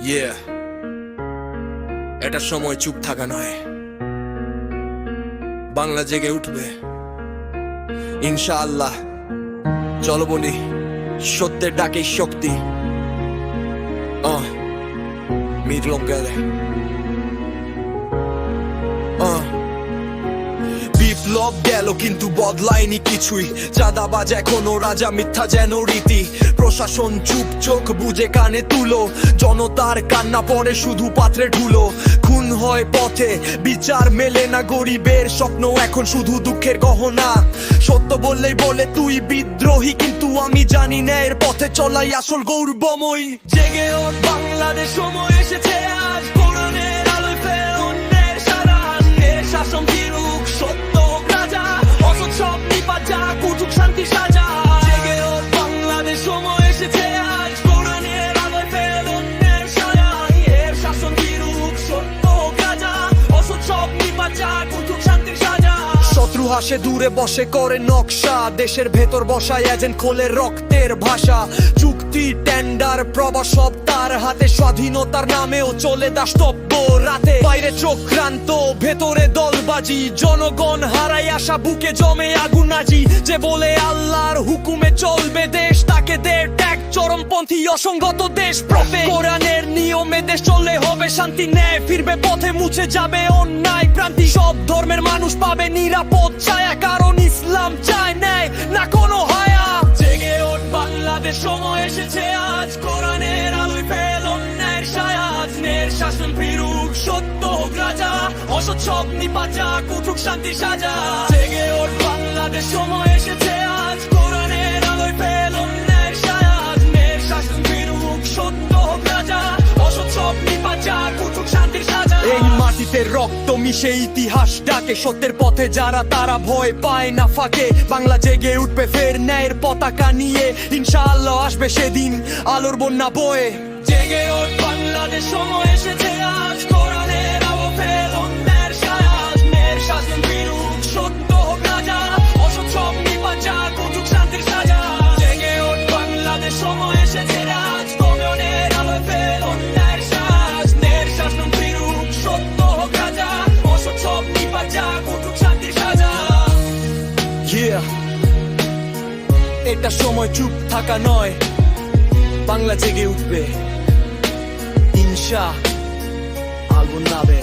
ইয়ে এটা সময় চুপ থাকা নয়। বাংলা জেগে উঠবে। ইনশাআল্লাহ। চলো বলি, সত্যের ডাকে শক্তি। আহ, মিটলম গেলে। গেল কিন্তু বদলায়নি কিছুই। চাঁদাবাজ এখনও রাজা, মিথ্যা যেন রীতি। প্রশাসন চুপ, চোখ বুঝে কানে তুলো। জনতার কান্না শুধু পাত্রে ঢুলো। খুন হয় পথে, বিচার মেলে না গরিবের স্বপ্ন, এখন শুধু দুঃখের গহনা। সত্য বললেই বলে, তুই বিদ্রোহী, কিন্তু আমি জানি না এর পথে চলাই আসল গৌরবময়। জেগে ওর বাংলাদেশ, সময় এসেছে। হাসে দূরে বসে করে নকশা। দেশের ভেতর বসায় এজেন্ট খোলে রক্তের ভাষা। চুক্তি টেন্ডার প্রবাস সব তার হাতে। স্বাধীনতার নামেও চলে দাস্তব্য রাতে। বাইরে চক্রান্ত, ভেতরে দলবাজি। জনগণ হারাই আসা বুকে জমে আগুন আজি যে বলে আল্লাহর হুকুমে চলবে দেশ, তাকে দে ট্যাগ। চরমপন্থী অসঙ্গত দেশ প্রফে কোরআনের নিয়মে দেশ চললে হবে শান্তি, ন্যায়। ফিরবে পথে, মুছে যাবে অন্যায় ক্রান্তি সব ধর্মের মানুষ পাবে নিরাপদ ছায়া, কারণ ইসলাম চায় নেয় না কোনো হায়া। জেগে ওঠ বাংলাদেশ, সময় এসেছে আজ। কোরআনের আলোয় ফেল অন্যায়ের ছায়া। আজ নের শাসন ফিরুক, সত্য হোক রাজা। অসৎ সব নিপাচা কুঠুক শান্তি সাজা। জেগে ওঠ বাংলাদেশ, সময় মাটিতে রক্ত মিশে ইতিহাস ডাকে সত্যের পথে যারা তারা ভয় পায় না ফাঁকে। বাংলা জেগে উঠবে ফের ন্যায়ের পতাকা নিয়ে। ইনশাআল্লাহ আসবে সেদিন আলোর বন্যা বয়ে। জেগে এটা সময় চুপ থাকা নয়। বাংলা জেগে উঠবে। ইনশা আগুন নাবে